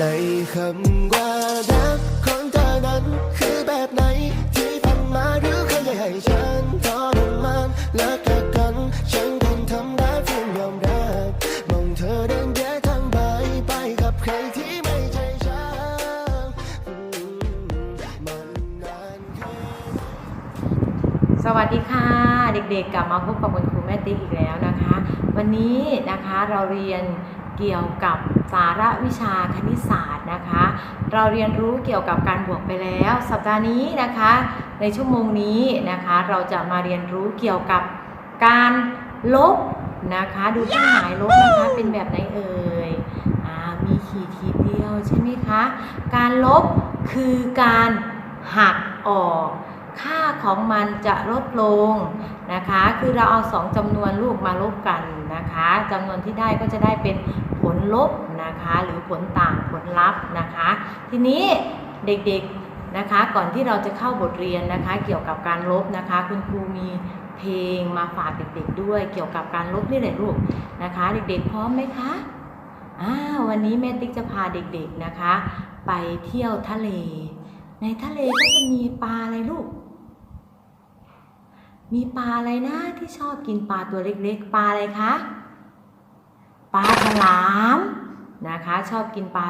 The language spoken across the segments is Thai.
ในคำว่ารักของเธอนั้น คือแบบไหน ที่ผ่านมาหรือใครจะให้ฉันทรมานเลิกแค่กัน ฉันคงทำได้เพียงยอมรับมองเธอเดินแยกทางไปไปกับใครที่ไม่ใช่ฉันอืมมันนานแค่ สวัสดีค่ะ เด็กๆกลับมาพบกับคุณครูแม่ติ๊กอีกแล้วนะคะ วันนี้นะคะเราเรียน เกี่ยวกับสาระวิชาคณิตศาสตร์นะคะ เราเรียนรู้เกี่ยวกับการบวกไปแล้ว สัปดาห์นี้นะคะ ในชั่วโมงนี้นะคะ เราจะมาเรียนรู้เกี่ยวกับการลบนะคะ ดูเครื่องหมายลบนะคะเป็นแบบไหนเอ่ยอ่ามีขีดขีดเดียวใช่ไหมคะ การลบคือการหักออก ค่าของมันจะลดลงนะคะ คือเราเอาสองจำนวนลูกมาลบกันนะคะจำนวนที่ได้ก็จะได้เป็นผลลบนะคะหรือผลต่างผลลัพธ์นะคะ ทีนี้เด็กๆนะคะก่อนที่เราจะเข้าบทเรียนนะคะ เกี่ยวกับการลบนะคะ คุณครูมีเพลงมาฝากเด็กๆด้วย เกี่ยวกับการลบนี่แหละลูกนะคะ เด็กๆพร้อมไหมคะอ่าวันนี้แม่ติ๊กจะพาเด็กๆนะคะ ไปเที่ยวทะเล ในทะเลก็จะมีปลาอะไรลูก มีปลาอะไรนะที่ชอบกินปลาตัวเล็กๆ ปลาอะไรคะ ปลาฉลามนะคะ ชอบกินปลา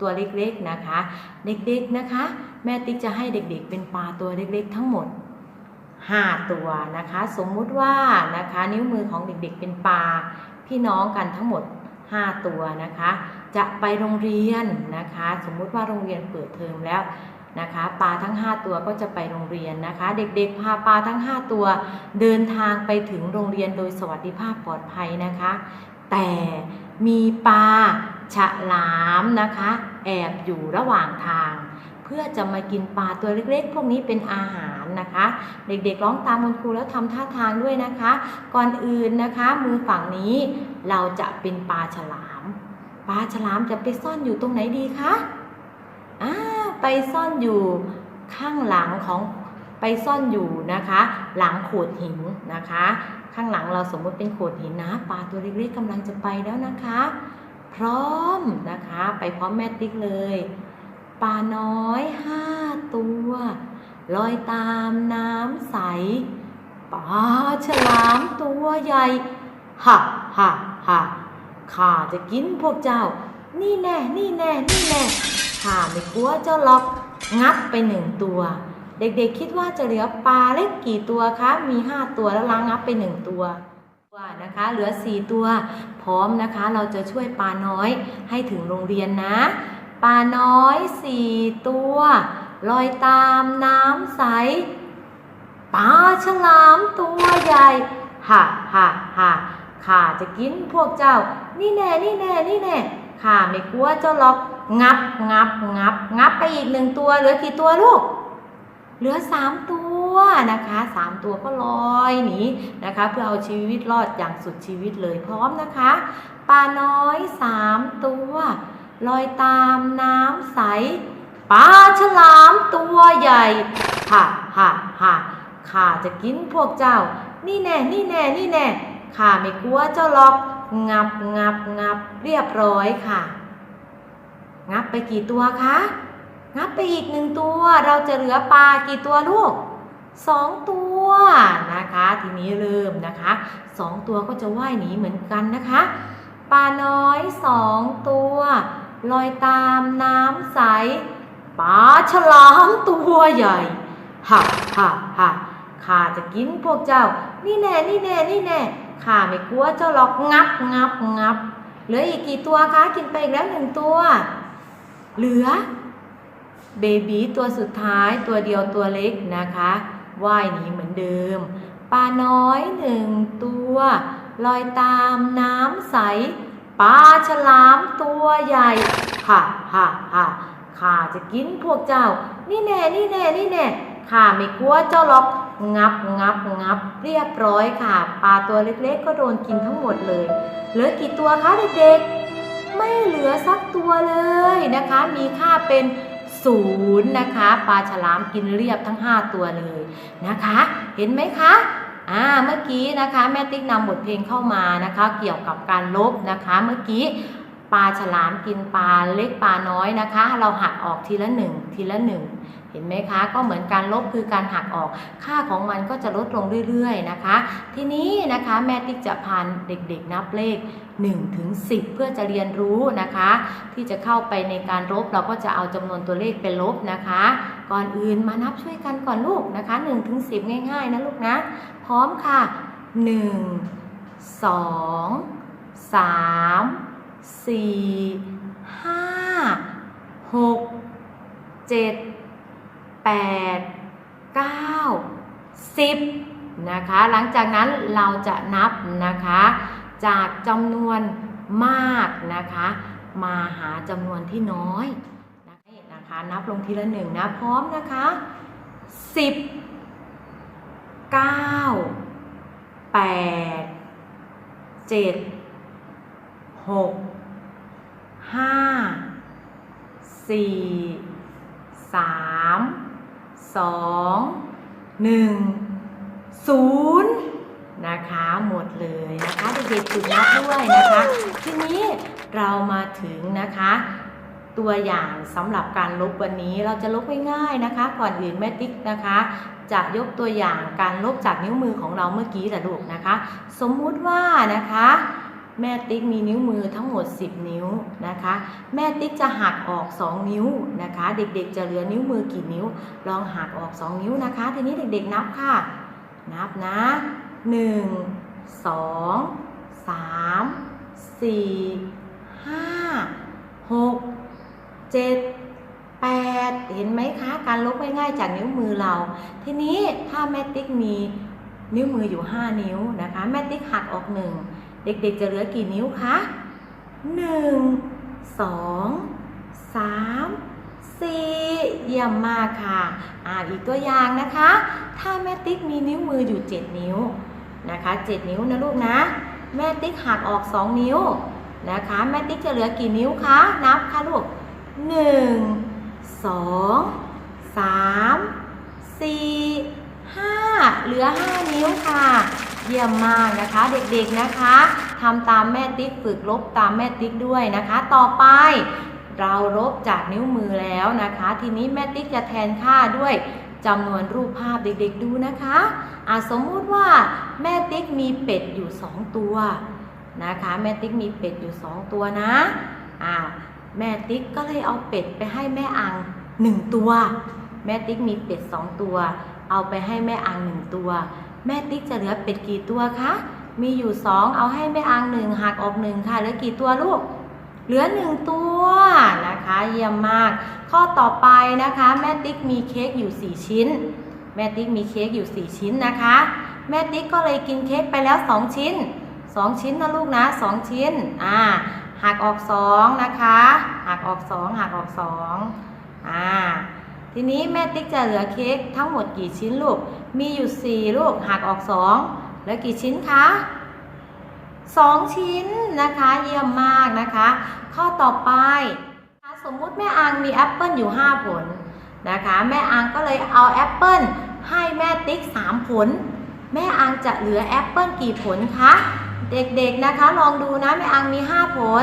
ตัวเล็กๆนะคะ เด็กๆนะคะ แม่ติ๊กจะให้เด็กๆ เป็นปลาตัวเล็กๆ ทั้งหมด 5 ตัวนะคะ สมมุติว่านะคะนิ้วมือของเด็กๆ เป็นปลาพี่น้องกันทั้งหมด 5 ตัวนะคะ จะไปโรงเรียนนะคะ สมมุติว่าโรงเรียนเปิดเทอมแล้ว นะคะปลาทั้ง 5 ตัวก็จะไปโรงเรียนนะคะ เด็กๆพาปลาทั้ง 5 ตัว เดินทางไปถึงโรงเรียนโดยสวัสดิภาพปลอดภัยนะคะ แต่มีปลาฉลามนะคะ แอบอยู่ระหว่างทาง เพื่อจะมากินปลาตัวเล็กๆ พวกนี้เป็นอาหารนะคะ เด็กๆร้องตามคุณครูแล้วทำท่าทางด้วยนะคะ ก่อนอื่นนะคะ มือฝั่งนี้เราจะเป็นปลาฉลาม ปลาฉลามจะไปซ่อนอยู่ตรงไหนดีคะอ่า ไปซ่อนอยู่ข้างหลังของไปซ่อนอยู่นะคะ หลังโขดหินนะคะ ข้างหลังเราสมมติเป็นโขดหินนะปลาตัวเล็กๆกำลังจะไปแล้วนะคะ พร้อมนะคะไปพร้อมแม่ติ๊กเลยปลาน้อยห้าตัวลอยตามน้ำใสปลาฉลามตัวใหญ่ฮ่าฮ่าฮ่าข้าจะกินพวกเจ้า นี่แน่ นี่แน่ นี่แน่ ข้าไม่กลัวเจ้าหรอก งับไปหนึ่งตัว เด็กๆคิดว่าจะเหลือปลาเล็กกี่ตัวคะ มีห้าตัวแล้วล้างงับไปหนึ่งตัวตัวนะคะ เหลือสี่ตัว พร้อมนะคะ เราจะช่วยปลาน้อยให้ถึงโรงเรียนนะ ปลาน้อยสี่ตัวลอยตามน้ำใสปลาฉลามตัวใหญ่ฮ่าฮ่าฮ่าข้าจะกินพวกเจ้า นี่แน่ นี่แน่ นี่แน่ ข้าไม่กลัวเจ้าหรอกงับงับงับ งับไปอีกหนึ่งตัวเหลือกี่ตัวลูก เหลือสามตัวนะคะสามตัวก็ลอยหนีนะคะ เพื่อเอาชีวิตรอดอย่างสุดชีวิตเลยพร้อมนะคะปลาน้อยสามตัวลอยตามน้ำใสปลาฉลามตัวใหญ่ฮ่าฮ่าฮ่าข้าจะกินพวกเจ้า นี่แน่ นี่แน่ นี่แน่ข้าไม่กลัวเจ้าหรอก งับงับงับเรียบร้อยค่ะ งับไปกี่ตัวคะ งับไปอีกหนึ่งตัว เราจะเหลือปลากี่ตัวลูกสองตัวนะคะ ทีนี้เริ่มนะคะสองตัวก็จะว่ายหนีเหมือนกันนะคะ ปลาน้อยสองตัว ลอยตามน้ำใสปลาฉลามตัวใหญ่ฮ่าฮ่าฮ่าข้าจะกินพวกเจ้า นี่แน่นี่แน่นี่แน่ ข้าไม่กลัวเจ้าหรอกงับงับงับเหลืออีกกี่ตัวคะกินไปอีกแล้วหนึ่งตัว เหลือเบบีตัวสุดท้ายตัวเดียวตัวเล็กนะคะว่ายหนีเหมือนเดิมปลาน้อยหนึ่งตัวลอยตามน้ำใสปลาฉลามตัวใหญ่ฮ่าฮ่าฮ่าข้าจะกินพวกเจ้า นี่แน่นี่แน่นี่แน่ข้าไม่กลัวเจ้าหรอก งับงับงับเรียบร้อยค่ะ ปลาตัวเล็กๆ ก็โดนกินทั้งหมดเลย เหลือกี่ตัวคะเด็กๆ ไม่เหลือสักตัวเลยนะคะ มีค่าเป็นศูนย์นะคะ ปลาฉลามกินเรียบทั้ง 5 ตัวเลยนะคะ เห็นไหมคะอ่าเมื่อกี้นะคะแม่ติ๊กนำบทเพลงเข้ามานะคะ เกี่ยวกับการลบนะคะ เมื่อกี้ ปลาฉลามกินปลาเล็กปลาน้อยนะคะ เราหักออกทีละหนึ่งทีละหนึ่งเห็นไหมคะ ก็เหมือนการลบคือการหักออก ค่าของมันก็จะลดลงเรื่อยๆนะคะ ทีนี้นะคะแม่ติ๊กจะพานเด็กๆนับเลข1ถึง10 เพื่อจะเรียนรู้นะคะ ที่จะเข้าไปในการลบเราก็จะเอาจำนวนตัวเลขไปลบนะคะ ก่อนอื่นมานับช่วยกันก่อนลูกนะคะ1ถึง10 ง่ายๆนะลูกนะ พร้อมค่ะ 1 2 3 4 5 6 7 8 9 10นะคะ หลังจากนั้นเราจะนับนะคะ จากจำนวนมากนะคะ มาหาจำนวนที่น้อยนะคะ นับลงทีละหนึ่งนะ พร้อมนะคะ10 9 8 7 6 5 4 3 2 1 0นะคะหมดเลยนะคะเด็กๆฝึกนับด้วยนะคะ ทีนี้เรามาถึงนะคะ ตัวอย่างสำหรับการลบวันนี้เราจะลบง่ายๆนะคะ ก่อนอื่นแม่ติ๊กนะคะ จะยกตัวอย่างการลบจากนิ้วมือของเราเมื่อกี้แหละลูกนะคะ สมมุติว่านะคะ แม่ติ๊กมีนิ้วมือทั้งหมด 10 นิ้วนะคะ แม่ติ๊กจะหักออก 2 นิ้วนะคะ เด็กๆจะเหลือนิ้วมือกี่นิ้ว ลองหักออก 2 นิ้วนะคะ ทีนี้เด็กๆนับค่ะ นับนะ 1 2 3 4 5 6 7 8 เห็นไหมคะ การลบง่ายๆจากนิ้วมือเรา ทีนี้ถ้าแม่ติ๊กมีนิ้วมืออยู่ 5 นิ้วนะคะ แม่ติ๊กหักออก 1 เด็กๆจะเหลือกี่นิ้วคะ1 2 3 4เยี่ยมมากค่ะอ่าอีกตัวอย่างนะคะ ถ้าแม่ติ๊กมีนิ้วมืออยู่7นิ้วนะคะ7นิ้วนะลูกนะ แม่ติ๊กหักออก2นิ้วนะคะ แม่ติ๊กจะเหลือกี่นิ้วคะ นับค่ะลูก1 2 3 4 5เหลือ5นิ้วค่ะ เยี่ยมมากนะคะเด็กๆนะคะทำตามแม่ติ๊กฝึกลบตามแม่ติ๊กด้วยนะคะ ต่อไปเราลบจากนิ้วมือแล้วนะคะ ทีนี้แม่ติ๊กจะแทนค่าด้วยจำนวนรูปภาพเด็กๆดูนะคะอะสมมุติว่าแม่ติ๊กมีเป็ดอยู่ 2 ตัวนะคะ แม่ติ๊กมีเป็ดอยู่ 2 ตัวนะอ่าแม่ติ๊กก็เลยเอาเป็ดไปให้แม่อัง 1 ตัว แม่ติ๊กมีเป็ด 2 ตัว เอาไปให้แม่อัง 1 ตัว แม่ติ๊กจะเหลือเป็ดกี่ตัวคะ มีอยู่2เอาให้แม่อังหนึ่งหักออกหนึ่งค่ะ เหลือกี่ตัวลูก เหลือ1ตัวนะคะ เยี่ยมมาก ข้อต่อไปนะคะ แม่ติ๊กมีเค้กอยู่4ชิ้น แม่ติ๊กมีเค้กอยู่4ชิ้นนะคะ แม่ติ๊กก็เลยกินเค้กไปแล้ว2ชิ้น2ชิ้นนะลูกนะ2ชิ้น อ่า หักออก2นะคะ หักออก2หักออก2อ่า ทีนี้แม่ติ๊กจะเหลือเค้กทั้งหมดกี่ชิ้นลูก มีอยู่ 4 ลูกหักออก2เหลือกี่ชิ้นคะ 2 ชิ้นนะคะ เยี่ยมมากนะคะ ข้อต่อไปสมมุติแม่อังมีแอปเปิลอยู่ 5 ผลนะคะ แม่อังก็เลยเอาแอปเปิลให้แม่ติ๊ก 3 ผล แม่อังจะเหลือแอปเปิลกี่ผลคะ เด็กๆนะคะ ลองดูนะแม่อังมี 5 ผล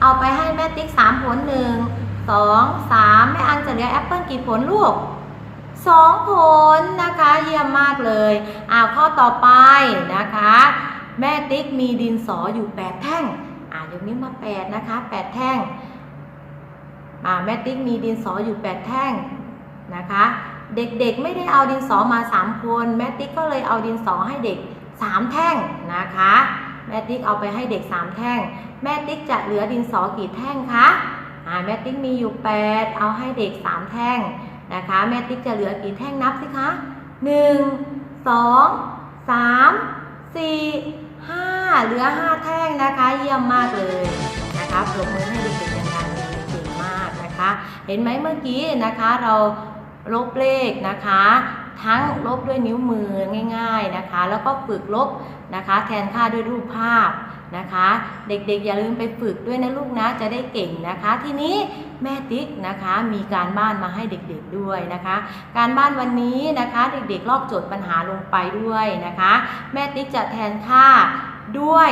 เอาไปให้แม่ติ๊ก 3 ผล1 2 3แม่อังจะเหลือแอปเปิลกี่ผลลูกสองผลนะคะเยี่ยมมากเลยอ่าข้อต่อไปนะคะ แม่ติ๊กมีดินสออยู่ 8 แท่งอ่ายกนิ้วมา 8 นะคะ 8 แท่งอ่าแม่ติ๊กมีดินสออยู่ 8 แท่งนะคะ เด็กๆไม่ได้เอาดินสอมา 3 คน แม่ติ๊กก็เลยเอาดินสอให้เด็ก 3 แท่งนะคะ แม่ติ๊กเอาไปให้เด็ก 3 แท่ง แม่ติ๊กจะเหลือดินสอกี่แท่งคะ แม่ติ๊กมีอยู่ 8 เอาให้เด็ก 3 แท่งนะคะ แม่ติ๊กจะเหลือกี่แท่งนับสิคะ 1 2 3 4 5 เหลือ 5 แท่งนะคะ เยี่ยมมากเลยนะคะปรบมือให้เด็กๆดังๆเลยเก่งมากนะคะ เห็นไหมเมื่อกี้นะคะเราลบเลขนะคะ ทั้งลบด้วยนิ้วมือง่าย ๆนะคะ แล้วก็ฝึกลบนะคะ แทนค่าด้วยรูปภาพ นะคะ เด็กๆอย่าลืมไปฝึกด้วยนะลูกนะจะได้เก่งนะคะ ทีนี้แม่ติ๊กนะคะมีการบ้านมาให้เด็กๆด้วยนะคะ การบ้านวันนี้นะคะเด็กๆลอกโจทย์ปัญหาลงไปด้วยนะคะ แม่ติ๊กจะแทนค่าด้วย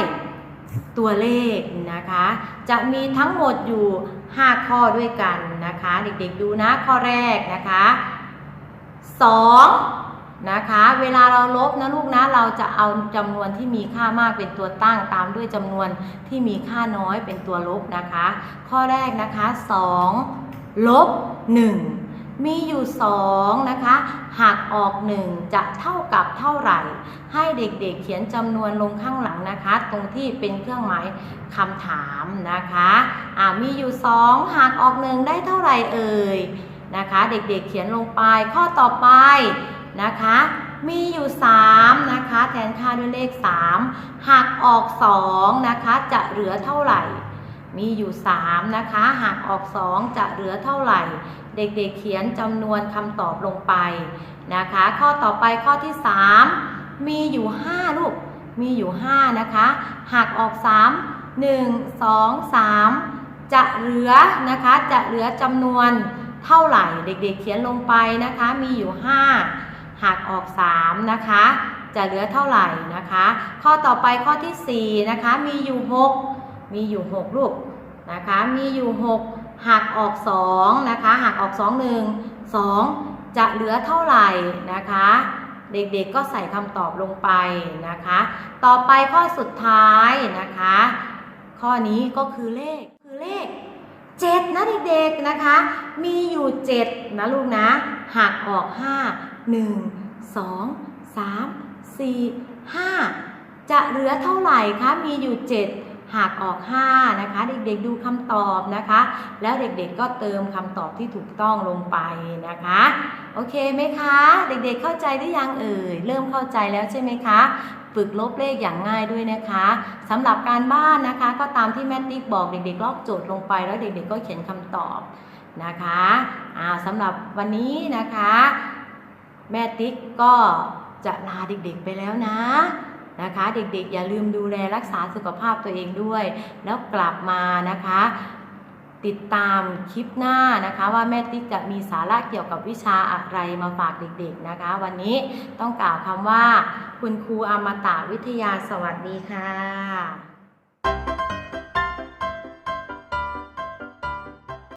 ตัวเลขนะคะ จะมีทั้งหมดอยู่ 5 ข้อด้วยกันนะคะ เด็กๆดูนะข้อแรกนะคะ 2 นะคะ เวลาเราลบนะลูกนะ เราจะเอาจำนวนที่มีค่ามากเป็นตัวตั้งตามด้วยจำนวนที่มีค่าน้อยเป็นตัวลบนะคะ ข้อแรกนะคะ2ลบ1 มีอยู่2นะคะหักออก 1 จะเท่ากับเท่าไหร่ ให้เด็กๆเขียนจำนวนลงข้างหลังนะคะ ตรงที่เป็นเครื่องหมายคำถามนะคะอ่ามีอยู่ 2หักออก 1 ได้เท่าไหร่เอ่ยนะคะ เด็กๆเขียนลงไปข้อต่อไป นะคะ มีอยู่3นะคะแทนค่าด้วยเลข 3 หักออก2นะคะจะเหลือเท่าไหร่ มีอยู่3นะคะหักออก 2 จะเหลือเท่าไหร่ เด็กๆเขียนจำนวนคำตอบลงไปนะคะ ข้อต่อไปข้อที่ 3 มีอยู่ 5 ลูก มีอยู่ 5 นะคะหักออก 3 1 2 3 จะเหลือนะคะจะเหลือจำนวนเท่าไหร่ เด็กๆเขียนลงไปนะคะมีอยู่ 5 หักออก 3 นะคะ จะเหลือเท่าไหร่นะคะ ข้อต่อไปข้อที่4นะคะมีอยู่ 6 มีอยู่ 6 ลูกนะคะมีอยู่ 6หักออก 2 นะคะหักออก 2 1 2 จะเหลือเท่าไหร่นะคะเด็กๆก็ใส่คำตอบลงไปนะคะ ต่อไปข้อสุดท้ายนะคะ ข้อนี้ก็คือเลขคือเลข 7 นะเด็กๆนะคะ มีอยู่ 7 นะลูกนะหักออก 5 1 2 3 4 5 จะเหลือเท่าไหร่คะ มีอยู่ 7หักออก 5 นะคะ เด็กๆดูคำตอบนะคะ แล้วเด็กๆก็เติมคำตอบที่ถูกต้องลงไปนะคะ โอเคไหมคะ เด็กๆเข้าใจหรือยังเอ่ย เริ่มเข้าใจแล้วใช่ไหมคะฝึกลบเลขอย่างง่ายด้วยนะคะสำหรับการบ้านนะคะ ก็ตามที่แม่ติ๊กบอกเด็กๆลอกโจทย์ลงไปแล้วเด็กๆก็เขียนคำตอบนะคะอ่าสำหรับวันนี้นะคะ แม่ติ๊กก็จะลาเด็กๆไปแล้วนะนะคะเด็กๆ อย่าลืมดูแลรักษาสุขภาพตัวเองด้วย แล้วกลับมานะคะ ติดตามคลิปหน้านะคะว่าแม่ติ๊กจะมีสาระเกี่ยวกับวิชาอะไรมาฝากเด็กๆนะคะ วันนี้ต้องกล่าวคำว่า คุณครูอมตะวิทยาสวัสดีค่ะ